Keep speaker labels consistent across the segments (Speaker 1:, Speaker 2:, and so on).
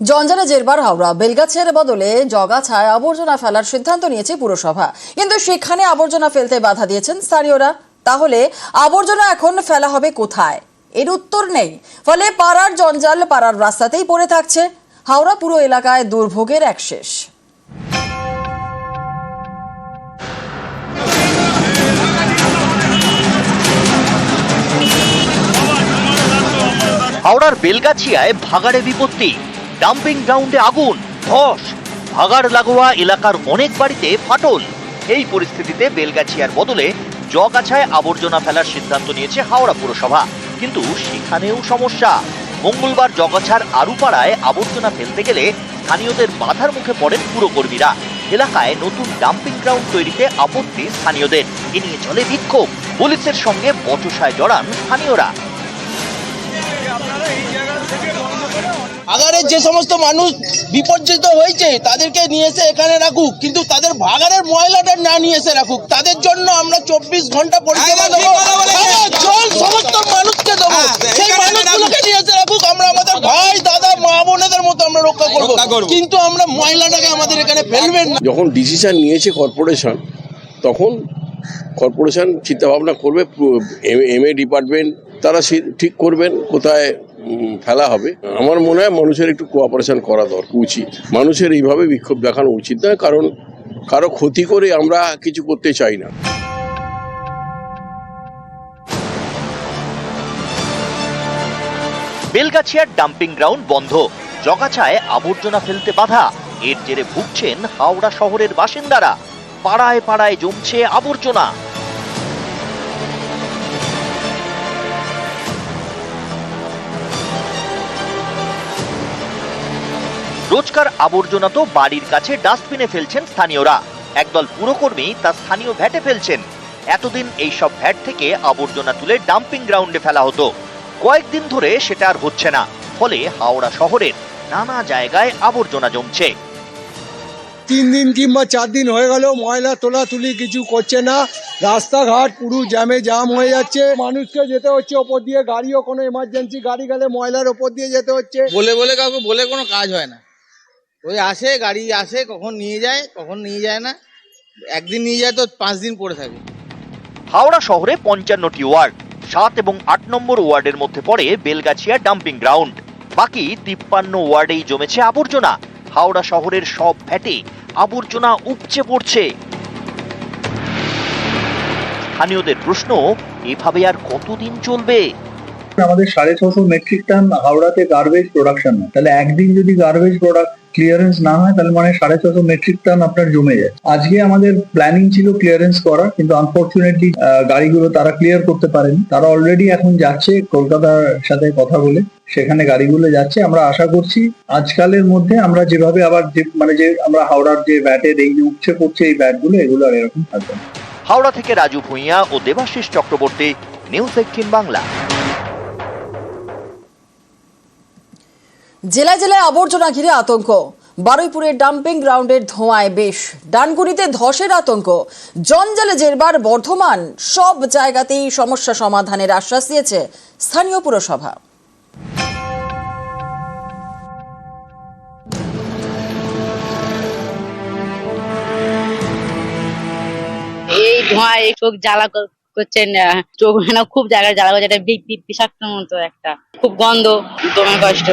Speaker 1: জঞ্জালে জেরবার হাওড়া বেলগাছের বদলে জগাছায় আবর্জনা ফেলার সিদ্ধান্ত নিয়েছে পুরসভা। কিন্তু সেখানে আবর্জনা ফেলতে বাধা দিয়েছেন স্থানীয়রা। তাহলে আবর্জনা এখন ফেলা হবে কোথায়? এর উত্তর নেই। ফলে পাড়ার জঞ্জাল পাড়ার রাস্তাতেই পড়ে থাকছে। হাওড়া পুরো এলাকায় দুর্ভোগের এক শেষ।
Speaker 2: হাওড়ার বেলগাছিয়ায় ভাগাড়ে বিপত্তি। ডাম্পিং গ্রাউন্ডে আগুন, ধস, ভাগাড় লাগোয়া এলাকার অনেক বাড়িতে ফাটল। এই পরিস্থিতিতে বেলগাছিয়ার বদলে জগাছায় আবর্জনা ফেলার সিদ্ধান্ত নিয়েছে হাওড়া পুরসভা। কিন্তু সেখানেও সমস্যা। মঙ্গলবার জগাছার আরুপাড়ায় আবর্জনা ফেলতে গেলে স্থানীয়দের বাধার মুখে পড়েন পুরকর্মীরা। এলাকায় নতুন ডাম্পিং গ্রাউন্ড তৈরিতে আপত্তি স্থানীয়দের। এ নিয়ে চলে বিক্ষোভ। পুলিশের সঙ্গে বচসায় জড়ান স্থানীয়রা।
Speaker 3: ভাগাড়ের যে সমস্ত মানুষ বিপর্যিত হয়েছে তাদেরকে নিয়ে এসে এখানে রাখুক। কিন্তু তাদের ভাগাড়ের ময়লাটা না নিয়ে এসে রাখুক। তাদের জন্য আমরা চব্বিশ ঘণ্টা পরিষেবা
Speaker 4: হ্যাঁ,
Speaker 3: দেবো। জল সমস্ত মানুষকে দেবো।
Speaker 4: হ্যাঁ,
Speaker 3: সেই মানুষগুলোকে নিয়ে এসে রাখুক। আমরা আমাদের ভাই দাদা মা বোনেদের মতো আমরা রক্ষা করব। কিন্তু আমরা ময়লাটাকে আমাদের এখানে ফেলবেন না।
Speaker 5: যখন ডিসিশন নিয়েছে কর্পোরেশন তখন কর্পোরেশন চিন্তাভাবনা করবে এম এ ডিপার্টমেন্ট তারা ঠিক করবেন কোথায় ফেলা হবে। আমার মনে হয় মানুষের একটু কোঅপারেশন করা দরকার উচিত। মানুষের এইভাবে বিক্ষোভ দেখানো উচিত নয়, কারণ কারও ক্ষতি করে আমরা কিছু করতে চাই না।
Speaker 2: বেলগাছিয়ার ডাম্পিং গ্রাউন্ড বন্ধ। জগাছায় আবর্জনা ফেলতে বাধা। এর জেরে ভুগছেন হাওড়া শহরের বাসিন্দারা। পাড়ায় পাড়ায় জমছে আবর্জনা। রোজকার আবর্জনা তো বাড়ির কাছে ডাস্টবিনে ফেলছেন স্থানীয়রা। একদল পুরকর্মী তা স্থানীয় ভ্যাটে ফেলছেন। এতদিন এই সব ভ্যাট থেকে আবর্জনা তুলে ডাম্পিং গ্রাউন্ডে ফেলা হতো। কয়েকদিন ধরে সেটা আর হচ্ছে না। ফলে হাওড়া শহরের নানা জায়গায় আবর্জনা জমছে।
Speaker 6: তিন দিন কিংবা চার দিন হয়ে গেল ময়লা তোলা তুলি কিছু করছে না। রাস্তাঘাট পুরো জ্যামে জাম হয়ে যাচ্ছে। মানুষকে যেতে হচ্ছে ওপর দিয়ে গাড়িও কোনো এমার্জেন্সি গাড়ি গেলে ময়লার ওপর দিয়ে যেতে হচ্ছে।
Speaker 4: বলে বলে কাউকে বলে কোনো কাজ হয় না। ওই আসে গাড়ি আসে কখন নিয়ে যায় কখন নিয়ে যায় না। একদিন নিয়ে যায় তো পাঁচ দিন পড়ে থাকে।
Speaker 2: হাওড়া শহরে পঞ্চান্নটি ওয়ার্ড সাত এবং আট নম্বর ওয়ার্ডের মধ্যে পড়ে বেলগাছিয়া ডাম্পিং গ্রাউন্ড। বাকি তিপ্পান্ন ওয়ার্ডেই জমেছে আবর্জনা। হাওড়া শহরের সব ফ্যাটে আবর্জনা উপচে পড়ছে। স্থানীয়দের প্রশ্ন এভাবে আর কতদিন চলবে?
Speaker 7: আমাদের সাড়ে ছশো মেট্রিক টন হাওড়াতে গার্বেজ প্রোডাকশন তাহলে একদিন যদি গার্বেজ প্রোডাক্ট ক্লিয়ারেন্স না হয়, তাহলে মানে সাড়ে ছশো মেট্রিক টন আপনার জমে যায়। আজকে আমাদের প্ল্যানিং ছিল ক্লিয়ারেন্স করা, কিন্তু আনফর্চুনেটলি গাড়িগুলো তারা ক্লিয়ার করতে পারেনি। তারা অলরেডি এখন যাচ্ছে কলকাতার সাথে কথা বলে, সেখানে গাড়িগুলো যাচ্ছে। আমরা আশা করছি আজকালের মধ্যে আমরা যেভাবে আবার যে মানে যে আমরা হাওড়ার যে ভ্যাটের এই যে উচ্ছে পড়ছে এই ভ্যাটগুলো এগুলো আর এরকম থাকবে।
Speaker 2: হাওড়া থেকে রাজু ভূঁইয়া ও দেবাশিস চক্রবর্তী নিউজ এইটিন বাংলা।
Speaker 1: জেলায় জেলায় আবর্জনা ঘিরে আতঙ্ক। বারুইপুরের ডাম্পিং গ্রাউন্ডের ধোঁয়ায় বেশ। ডানকুনিতে ধসের আতঙ্ক। জঞ্জালে জেরবার বর্ধমান। সব জায়গাতেই সমস্যা সমাধানের আশ্বাস দিয়েছে স্থানীয় পুরসভা।
Speaker 8: এই ধোঁয়ায় চোখ জ্বালা করছেন চোখ মানে খুব জায়গায় জ্বালা করছে। বি- বিষাক্ত মতো একটা। খুব গন্ধ কষ্ট।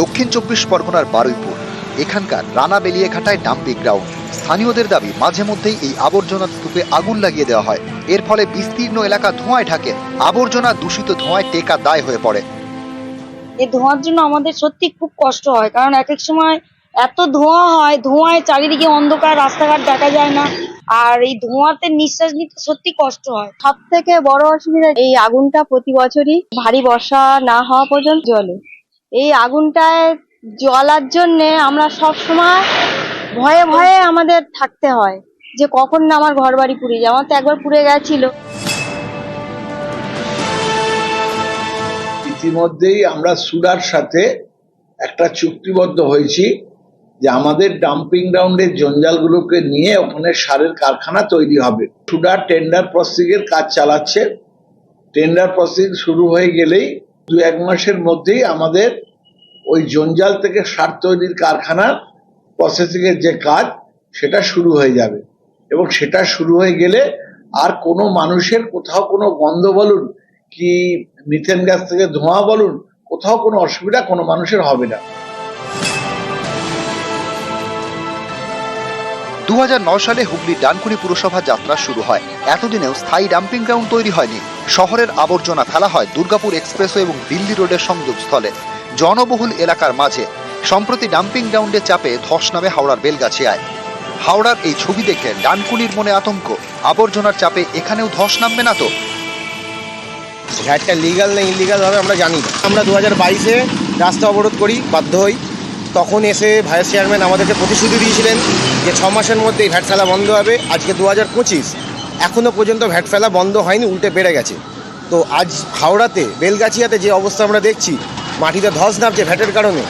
Speaker 9: দক্ষিণ চব্বিশ পরগনার বারুইপুর। এখানকার রানা বেলিয়েঘাটায় ডাম্পিং গ্রাউন্ড। স্থানীয়দের দাবি মাঝে মধ্যেই এই আবর্জনা স্তূপে আগুন লাগিয়ে দেওয়া হয়। এর ফলে বিস্তীর্ণ এলাকা ধোঁয়ায় ঢাকে আবর্জনা দূষিত ধোঁয়ায় টেকা দায় হয়ে পড়ে।
Speaker 10: এই ধোঁয়ার জন্য আমাদের সত্যি খুব কষ্ট হয় কারণ এক এক সময় এত ধোঁয়া হয় ধোঁয়ায় চারিদিকে অন্ধকার রাস্তাঘাট দেখা যায় না। আর এই ধোঁয়াতে নিঃশ্বাস নিতে সত্যি কষ্ট হয়। সব থেকে বড় অসুবিধা এই আগুনটা প্রতি বছরই ভারী বর্ষা না হওয়া পর্যন্ত জ্বলে এই আগুনটায় জ্বলার জন্যে আমরা সব সময় ভয়ে ভয়ে আমাদের থাকতে হয় যে কখন না আমার ঘর বাড়ি পুড়ে যায়। আমার তো একবার পুড়ে গেছিল।
Speaker 11: ইতিমধ্যেই আমরা সুরার সাথে একটা চুক্তিবদ্ধ হয়েছি যে আমাদের ডাম্পিং গ্রাউন্ডের জঞ্জালগুলোকে নিয়ে ওখানে সারের কারখানা তৈরি হবে। সুডার টেন্ডার প্রসিগের কাজ চালাচ্ছে। টেন্ডার প্রসিগ শুরু হয়ে গেলেই দু এক মাসের মধ্যেই আমাদের
Speaker 12: ওই জঞ্জাল থেকে সার তৈরির কারখানার প্রসেসিং এর যে কাজ, সেটা শুরু হয়ে যাবে। এবং সেটা শুরু হয়ে গেলে আর কোনো মানুষের কোথাও কোনো গন্ধ বলুন কি মিথেন গ্যাস থেকে ধোঁয়া বলুন, কোথাও কোনো অসুবিধা কোনো মানুষের হবে না।
Speaker 9: দু হাজার নয় সালে হুগলি ডানকুনি পুরসভা যাত্রা শুরু হয়। এতদিনেও স্থায়ী ডাম্পিং গ্রাউন্ড তৈরি হয়নি। শহরের আবর্জনা ফেলা হয় দুর্গাপুর এক্সপ্রেসওয়ে এবং দিল্লি রোডের সংযোগস্থলে। জনবহুল এলাকার মাঝে, সম্প্রতি ডাম্পিং গ্রাউন্ডের চাপে ধস নামে হাওড়ার বেলগাছিয়ায়। হাওড়ার এই ছবি দেখে ডানকুনির মনে আতঙ্ক, আবর্জনার চাপে এখানেও ধস নামবে না তো?
Speaker 13: ঘাটটা লিগাল না ইলিগাল ভাবে আমরা জানি আমরা দু হাজার বাইশে রাস্তা অবরোধ করি, বাধ্য হই। তখন এসে ভাইস চেয়ারম্যান আমাদেরকে প্রতিশ্রুতি দিয়েছিলেন যে ছ মাসের মধ্যে ফেলা বন্ধ হবে। আজকে দু হাজার পঁচিশ। এখনও পর্যন্ত ভ্যাট ফেলা বন্ধ হয়নি, উল্টে বেড়ে গেছে। তো আজ হাওড়াতে, বেলগাছিয়াতে যে অবস্থা আমরা দেখছি, মাটিতে ধস নামছে ভ্যাটের কারণে,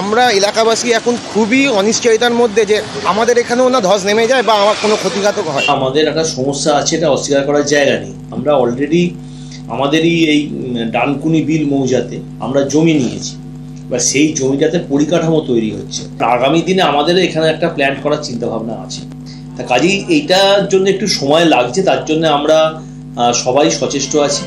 Speaker 13: আমরা এলাকাবাসী এখন খুবই অনিশ্চয়তার মধ্যে যে আমাদের এখানেও না ধস নেমে যায় বা আমার কোনো ক্ষতিঘাতক হয়।
Speaker 14: আমাদের একটা সমস্যা আছে, এটা অস্বীকার করার জায়গা নেই। আমরা অলরেডি আমাদেরই এই ডানকুনি বিল মৌজাতে আমরা জমি নিয়েছি। বা সেই জমিটাতে পরিকাঠামো তৈরি হচ্ছে। আগামী দিনে আমাদের এখানে একটা প্ল্যান করার চিন্তা ভাবনা আছে। তা কাজেই এইটার জন্য একটু সময় লাগছে, তার জন্য আমরা সবাই সচেষ্ট আছি।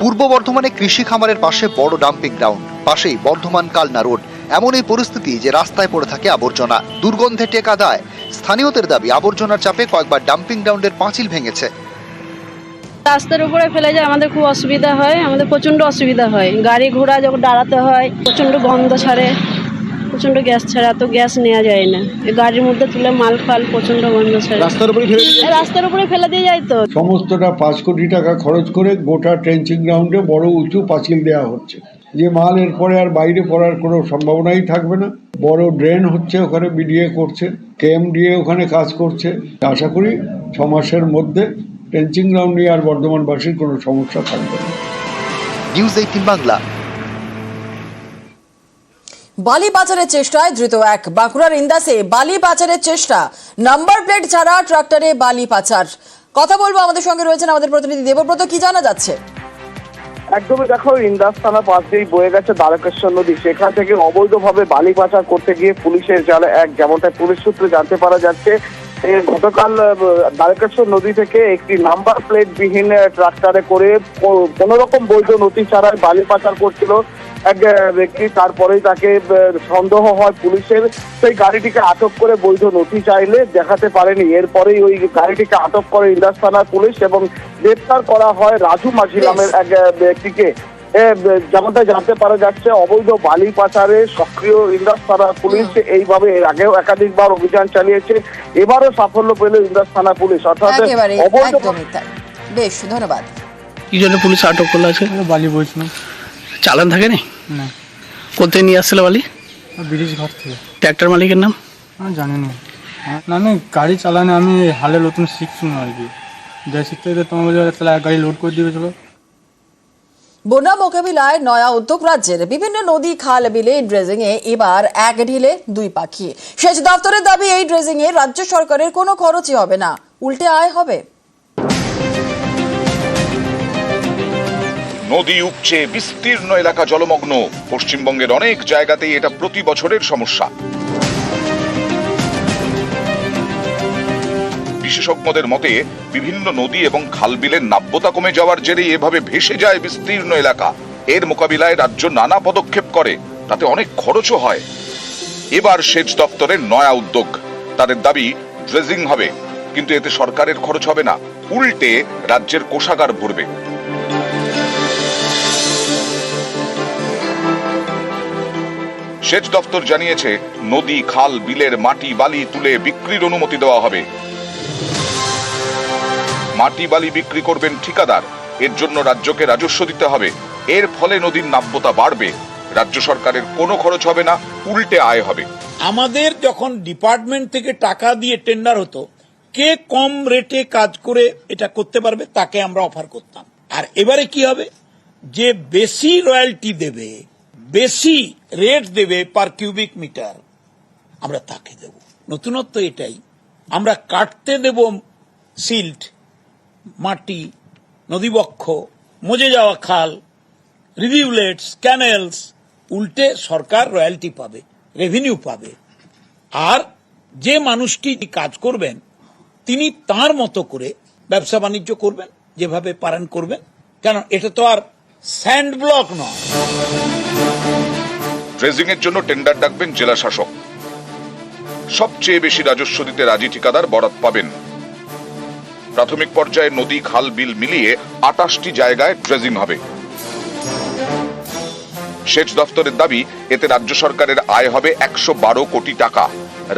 Speaker 9: পূর্ব বর্ধমানে কৃষি খামারের পাশে বড় ডাম্পিং গ্রাউন্ড, পাশেই বর্ধমান কালনা রোড। এমন এই পরিস্থিতি যে রাস্তায় পড়ে থাকে আবর্জনা। দুর্গন্ধে টেকা দেয়। স্থানীয়দের দাবি, আবর্জনার চাপে কয়েকবার ডাম্পিং গ্রাউন্ডের পাঁচিল ভেঙেছে।
Speaker 15: রাস্তার উপরে ফেলে যায় আমাদের খুব অসুবিধা হয় আমাদের প্রচণ্ড অসুবিধা হয়। গাড়ি ঘোড়া যখন দাঁড়াতে হয় প্রচণ্ড গন্ধ ছাড়ে প্রচণ্ড গ্যাস ছাড়ে এত গ্যাস নেওয়া যায় না। এই গাড়ির মধ্যে তুলে মাল ফাল প্রচণ্ড গন্ধ ছাড়ে।
Speaker 13: রাস্তার উপরে ফেলে
Speaker 15: রাস্তার উপরে ফেলে দিয়ে যায় তো।
Speaker 16: সমস্তটা পাঁচ কোটি টাকা খরচ করে গোটা ট্রেঞ্চিং গ্রাউন্ডে বড় উঁচু পাঁচিল দেওয়া হচ্ছে। যে মাল এরপরে আর বাইরে পড়ার কোনো সম্ভাবনাই থাকবে না। বড় ড্রেন হচ্ছে ওখানে বিডিএ করছে কেএমডিএ ওখানে কাজ করছে। আশা করি ছ মাসের মধ্যে ট্রেঞ্চিং গ্রাউন্ড নিয়ে আর বর্ধমানবাসীর কোনো সমস্যা থাকবে না।
Speaker 9: News eighteen Bangla.
Speaker 1: বালি পাচারের চেষ্টায় ধৃত এক বাঁকুড়ার ইন্দাসে বালি পাচারের চেষ্টা। নাম্বার প্লেট ছাড়া ট্রাক্টরে বালি পাচার। কথা বলব আমাদের সঙ্গে রয়েছেন আমাদের প্রতিনিধি দেবব্রত কি জানা যাচ্ছে?
Speaker 11: একদমই দেখো ইন্দাস থানা পাশ দিয়েই বয়ে গেছে দ্বারকেশ্বর নদী। সেখান থেকে অবৈধভাবে বালি পাচার করতে গিয়ে পুলিশের জালে এক যেমনটা পুলিশ সূত্রে জানতে পারা যাচ্ছে গতকাল দ্বারকেশ্বর নদী থেকে একটি নাম্বার প্লেট বিহীন ট্রাক্টরে করে কোন রকম বৈধ নথি ছাড়াই বালি পাচার করছিল এক ব্যক্তি। তারপরেই তাকে সন্দেহ হয় পুলিশের। সেই গাড়িটিকে আটক করে বৈধ নথি চাইলে দেখাতে পারেনি। এরপরেই ওই গাড়িটিকে আটক করে ইন্দাস থানার পুলিশ এবং গ্রেপ্তার করা হয় রাজু মাঝি নামের এক ব্যক্তিকে। যেমনটা জানতে পারা যাচ্ছে অবৈধ বালি পাচারে সক্রিয় ইন্দাস থানা পুলিশ এইভাবে এর আগেও একাধিকবার অভিযান চালিয়েছে। এবারও সাফল্য পেল ইন্দাস থানা পুলিশ। অর্থাৎ অবৈধ
Speaker 1: বেশ ধন্যবাদ।
Speaker 14: কি জন্য পুলিশ আটক করল আছে
Speaker 16: বালি বইছিলাম
Speaker 14: চালান থাকে না।
Speaker 16: না
Speaker 14: কোথায় নিয়ে আসছিল বালি?
Speaker 16: ব্রিজ ঘর থেকে।
Speaker 14: ট্র্যাক্টর মালিকের নাম?
Speaker 16: জানি না না আমি গাড়ি চালানো আমি হালে নতুন শিখছি না আর কি। যা শিখতে তোমার বলে তাহলে এক গাড়ি লোড করে দিবে চলো।
Speaker 1: বন্যা মোকাবিলায় নয়া উদ্যোগ রাজ্যের বিভিন্ন নদী, খাল, বিলে ড্রেজিং এ এবার এক ঢিলে দুই পাখি। সেচ দপ্তরের দাবি, এই ড্রেজিং এ রাজ্য সরকারের কোনো খরচই হবে না। উল্টে আয় হবে।
Speaker 17: নদী উপচে বিস্তীর্ণ এলাকা জলমগ্ন। পশ্চিমবঙ্গের অনেক জায়গাতেই এটা প্রতি বছরের সমস্যা। বিশেষজ্ঞদের মতে, বিভিন্ন নদী এবং খালবিলের নাব্যতা কমে যাওয়ার জেরেই এভাবে ভেসে যায় বিস্তীর্ণ এলাকা। এর মোকাবিলায় রাজ্য নানা পদক্ষেপ করে, তাতে অনেক খরচও হয়। এবার সেচ দপ্তরের নয়া উদ্যোগ। তাদের দাবি, ড্রেজিং হবে। কিন্তু এতে সরকারের খরচ হবে না। উল্টে, রাজ্যের কোষাগার ভরবে। সেচ দপ্তর জানিয়েছে, নদী, খাল, বিলের মাটি, বালি তুলে বিক্রির অনুমতি দেওয়া হবে। মাটি বালি বিক্রি করবেন ঠিকাদার। এর জন্য রাজ্যকে রাজস্ব দিতে হবে। এর ফলে নদীর নাব্যতা বাড়বে। রাজ্য সরকারের কোনো খরচ হবে না, উল্টে আয় হবে।
Speaker 18: আমাদের যখন ডিপার্টমেন্ট থেকে টাকা দিয়ে টেন্ডার হতো, কে কম রেটে কাজ করে এটা করতে পারবে, তাকে আমরা অফার করতাম। আর এবারে কি হবে? যে বেশি রয়্যালটি দেবে, বেশি রেট দেবে পার কিউবিক মিটার, আমরা তাকে দেব। নতুনত্ব এটাই। আমরা কাটতে দেব সিল্ট। মাটি, নদীবক্ষ, মজে যাওয়া খাল রিভিউলেটস ক্যানেলস, উল্টে সরকার রয়্যালটি পাবে, রেভিনিউ পাবে। আর যে মানুষটি কাজ করবেন, তিনি তার মতো করে ব্যবসা বাণিজ্য করবেন, যেভাবে পারেন করবেন। কেন, এটা তো আর স্যান্ড ব্লক নয়।
Speaker 17: ড্রেজিং এর জন্য টেন্ডার ডাকবেন জেলা শাসক। সবচেয়ে বেশি রাজস্ব দিতে রাজি ঠিকাদার বরাত পাবেন প্রাথমিক পর্যায়ে নদী, খাল, বিল মিলিয়ে আটাশটি জায়গায় ড্রেজিং হবে। সেচ দফতরের দাবি, এতে রাজ্য সরকারের আয় হবে একশো বারো কোটি টাকা।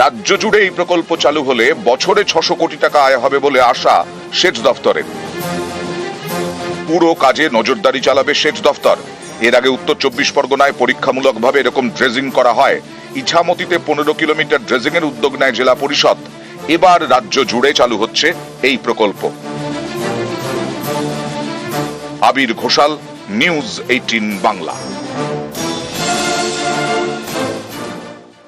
Speaker 17: রাজ্য জুড়ে এই প্রকল্প চালু হলে বছরে ছশো কোটি টাকা আয় হবে বলে আশা সেচ দফতরের। পুরো কাজে নজরদারি চালাবে সেচ দফতর। এর আগে উত্তর চব্বিশ পরগনায় পরীক্ষামূলকভাবে এরকম ড্রেজিং করা হয়। ইছামতিতে পনেরো কিলোমিটার ড্রেজিং এর উদ্যোগ নেয় জেলা পরিষদ। এবার রাজ্য জুড়ে চালু হচ্ছে এই প্রকল্প। Abir Ghoshal news eighteen Bangla.